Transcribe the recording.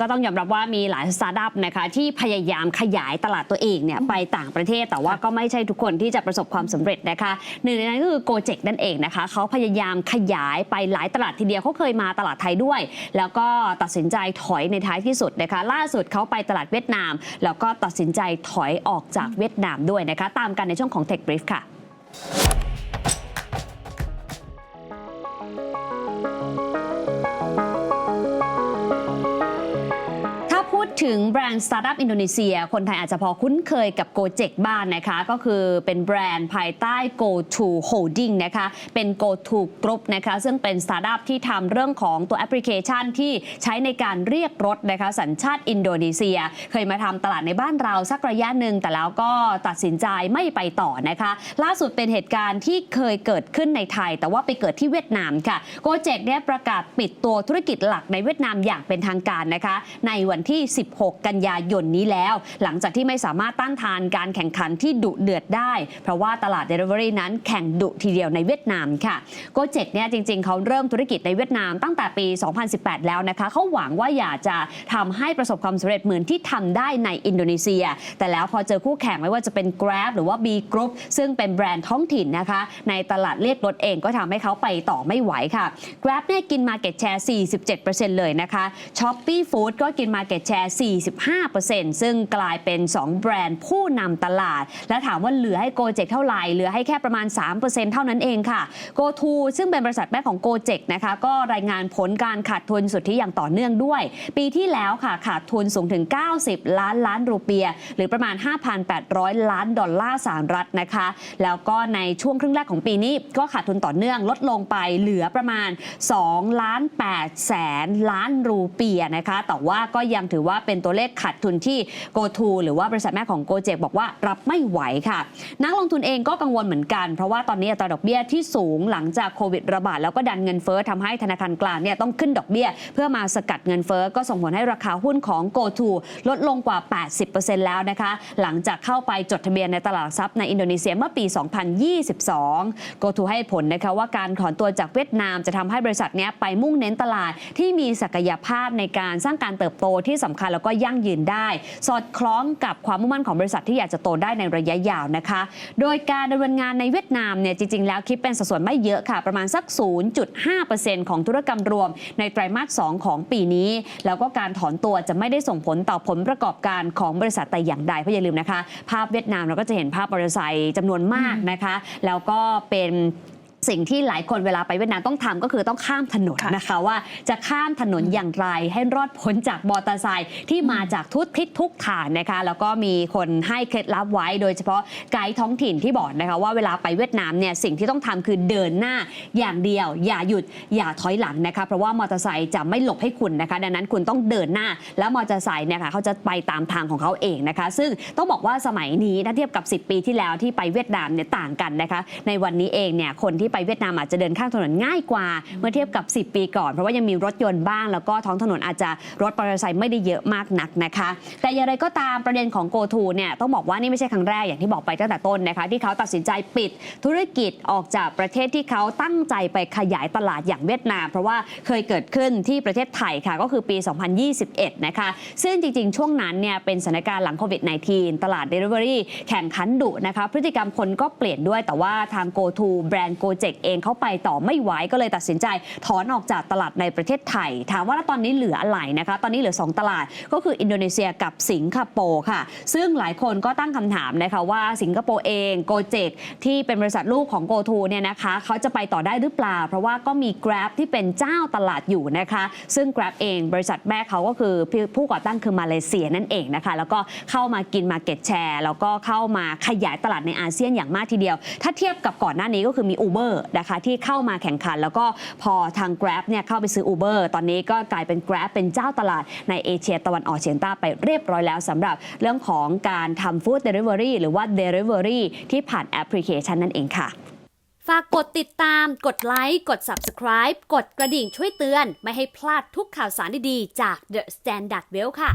ก็ต้องยอมรับว่ามีหลายสตาร์ทอัพนะคะที่พยายามขยายตลาดตัวเองเนี่ยไปต่างประเทศ แต่ว่าก็ไม่ใช่ทุกคนที่จะประสบความสำเร็จนะคะหนึ่งในนั้นก็คือโกเจกนั่นเองนะคะเขาพยายามขยายไปหลายตลาดทีเดียวเขาเคยมาตลาดไทยด้วย แล้วก็ตัดสินใจถอยในท้ายที่สุดนะคะล่าสุดเขาไปตลาดเวียดนาม แล้วก็ตัดสินใจถอยออกจากเวียดนามด้วยนะคะตามกันในช่วงของ Tech Brief ค่ะ ถึงแบรนด์สตาร์ทอัพอินโดนีเซีย คนไทยอาจจะพอคุ้นเคยกับ Go เจ k บ้านนะคะ ก็คือเป็นแบรนด์ภายใต้ Go To Holding นะคะ เป็น Go To Group นะคะ ซึ่งเป็นสตาร์ทอัพที่ทำเรื่องของตัวแอปพลิเคชันที่ใช้ในการเรียกรถนะคะสัญชาติอินโดนีเซีย เคยมาทำตลาดในบ้านเราสักระยะหนึ่งแต่แล้วก็ตัดสินใจไม่ไปต่อนะคะ ล่าสุดเป็นเหตุการณ์ที่เคยเกิดขึ้นในไทย แต่ว่าไปเกิดที่เวียดนามค่ะโกเจกเนี่ยประกาศปิดตัวธุรกิจหลักในเวียดนามอย่างเป็นทางการนะคะ ในวันที่10 16 กันยายนนี้แล้ว หลังจากที่ไม่สามารถต้านทานการแข่งขันที่ดุเดือดได้ เพราะว่าตลาด Delivery นั้นแข่งดุทีเดียวในเวียดนามค่ะโกเจกเนี่ยจริงๆ เขาเริ่มธุรกิจในเวียดนามตั้งแต่ปี 2018 แล้วนะคะเขาหวังว่าอยากจะทำให้ประสบความสำเร็จเหมือนที่ทำได้ในอินโดนีเซีย แต่แล้วพอเจอคู่แข่งไม่ว่าจะเป็น Grab หรือว่า B Group ซึ่งเป็นแบรนด์ท้องถิ่นนะคะ ในตลาดเรียกรถเองก็ทำให้เขาไปต่อไม่ไหวค่ะ Grab เนี่ยกิน Market Share 47%เลยนะคะ Shopee Food ก็กิน Market Share 45%ซึ่งกลายเป็น 2 แบรนด์ผู้นำตลาด และถามว่าเหลือให้ Gojek เท่าไหร่ เหลือให้แค่ประมาณ 3%เท่านั้นเองค่ะ GoTo ซึ่งเป็นบริษัทแม่ของ Gojek นะคะก็รายงานผลการขาดทุนสุทธิอย่างต่อเนื่องด้วย ปีที่แล้วค่ะขาดทุนสูงถึง 90 ล้านล้านรูเปีย หรือประมาณ 5,800 ล้านดอลลาร์สหรัฐนะคะ แล้วก็ในช่วงครึ่งแรกของปีนี้ก็ขาดทุนต่อเนื่องลดลงไปเหลือประมาณ2ล้าน8แสนล้านรูเปียนะคะ แต่ว่าก็ยังถือว่าเป็นตัวเลขขาดทุนที่ GoTo หรือว่าบริษัทแม่ของ Gojek บอกว่ารับไม่ไหวค่ะ นักลงทุนเองก็กังวลเหมือนกัน เพราะว่าตอนนี้อัตราดอกเบี้ยที่สูงหลังจากโควิดระบาดแล้วก็ดันเงินเฟ้อทำให้ธนาคารกลางเนี่ยต้องขึ้นดอกเบี้ย เพื่อมาสกัดเงินเฟ้อก็ส่งผลให้ราคาหุ้นของ GoTo ลดลงกว่า 80%แล้วนะคะ หลังจากเข้าไปจดทะเบียนในตลาดหลักทรัพย์ในอินโดนีเซียเมื่อปี 2022 GoTo ให้ผลนะคะว่าการถอนตัวจากเวียดนามจะทำให้บริษัทเนี้ยไปมุ่งเน้นตลาดที่มีศักยภาพในการสร้างการเติบโตที่สำคัญแล้วก็ยั่งยืนได้ สอดคล้องกับความมุ่งมั่นของบริษัทที่อยากจะโตได้ในระยะยาวนะคะ โดยการดำเนินงานในเวียดนามเนี่ยจริง ๆ แล้วคิดเป็นสัดส่วนไม่เยอะค่ะ ประมาณสัก 0.5%ของธุรกรรมรวม ในไตรมาส 2 ของปีนี้ แล้วก็การถอนตัวจะไม่ได้ส่งผลต่อผลประกอบการของบริษัทแต่อย่างใดเพราะอย่าลืมนะคะ ภาพเวียดนามเราก็จะเห็นภาพมอเตอร์ไซค์จำนวนมากนะคะ แล้วก็เป็น สิ่งที่หลายคนเวลาไปเวียดนามต้องทำก็คือต้องข้ามถนนค่ะนะคะว่า จะข้ามถนนอย่างไรให้รอดพ้นจากมอเตอร์ไซค์ที่มาจากทุกทิศทุกทางนะคะ แล้วก็มีคนให้เคล็ดลับไว้โดยเฉพาะไกด์ท้องถิ่นที่บอกนะคะว่าเวลาไปเวียดนามเนี่ยสิ่งที่ต้องทำคือเดินหน้าอย่างเดียว อย่าหยุดอย่าถอยหลังนะคะเพราะว่ามอเตอร์ไซค์จะไม่หลบให้คุณนะคะดังนั้นคุณต้องเดินหน้าแล้วมอเตอร์ไซค์เนี่ยค่ะเขาจะไปตามทางของเขาเองนะคะ ซึ่งต้องบอกว่าสมัยนี้ถ้าเทียบกับ 10 ปีที่แล้วที่ไปเวียดนามเนี่ยต่างกันนะคะในวันนี้เองเนี่ยคนที่ไปเวียดนามอาจจะเดินข้างถนนง่ายกว่า เมื่อเทียบกับ 10 ปีก่อน เพราะว่ายังมีรถยนต์บ้าง แล้วก็ท้องถนนอาจจะรถมอเตอร์ไซค์ไม่ได้เยอะมากนักนะคะ แต่อย่างไรก็ตามประเด็นของ Go To เนี่ยต้องบอกว่านี่ไม่ใช่ครั้งแรกอย่างที่บอกไปตั้งแต่ต้นนะคะ ที่เขาตัดสินใจปิดธุรกิจออกจากประเทศที่เขาตั้งใจไปขยายตลาดอย่างเวียดนาม เพราะว่าเคยเกิดขึ้นที่ประเทศไทยค่ะก็คือปี 2021 นะคะ ซึ่งจริงๆ ช่วงนั้นเนี่ยเป็นสถานการณ์หลังโควิด -19 ตลาด Delivery แข่งขันดุนะคะพฤติกรรมคนก็เปลี่ยนด้วยแต่ว่าทาง Go To แบรนด์ Gojek เเองเขาไปต่อไม่ไหวก็เลยตัดสินใจถอนออกจากตลาดในประเทศไทย ถามว่าตอนนี้เหลืออะไรนะคะ ตอนนี้เหลือ 2 ตลาดก็คืออินโดนีเซียกับสิงคโปร์ค่ะ ซึ่งหลายคนก็ตั้งคำถามนะคะว่าสิงคโปร์เอง Gojek ที่เป็นบริษัทลูกของ Go To เนี่ยนะคะเขาจะไปต่อได้หรือเปล่า เพราะว่าก็มี Grab ที่เป็นเจ้าตลาดอยู่นะคะ ซึ่ง Grab เองบริษัทแม่เขาก็คือผู้ก่อตั้งคือมาเลเซียนั่นเองนะคะ แล้วก็เข้ามากิน Market Share แล้วก็เข้ามาขยายตลาดในอาเซียนอย่างมากทีเดียว ถ้าเทียบกับก่อนหน้านี้ก็คือมี Uber นะคะที่เข้ามาแข่งขัน แล้วก็พอทาง Grab เนี่ยเข้าไปซื้อ Uber ตอนนี้ก็กลายเป็น Grab เป็นเจ้าตลาดในเอเชียตะวันออกเฉียงใต้ไปเรียบร้อยแล้วสำหรับเรื่องของการทำ Food Delivery หรือว่า Delivery ที่ผ่านแอปพลิเคชันนั่นเองค่ะฝากกดติดตาม กดไลค์ กด Subscribe กดกระดิ่งช่วยเตือน ไม่ให้พลาดทุกข่าวสารดีๆ จาก The Standard Well ค่ะ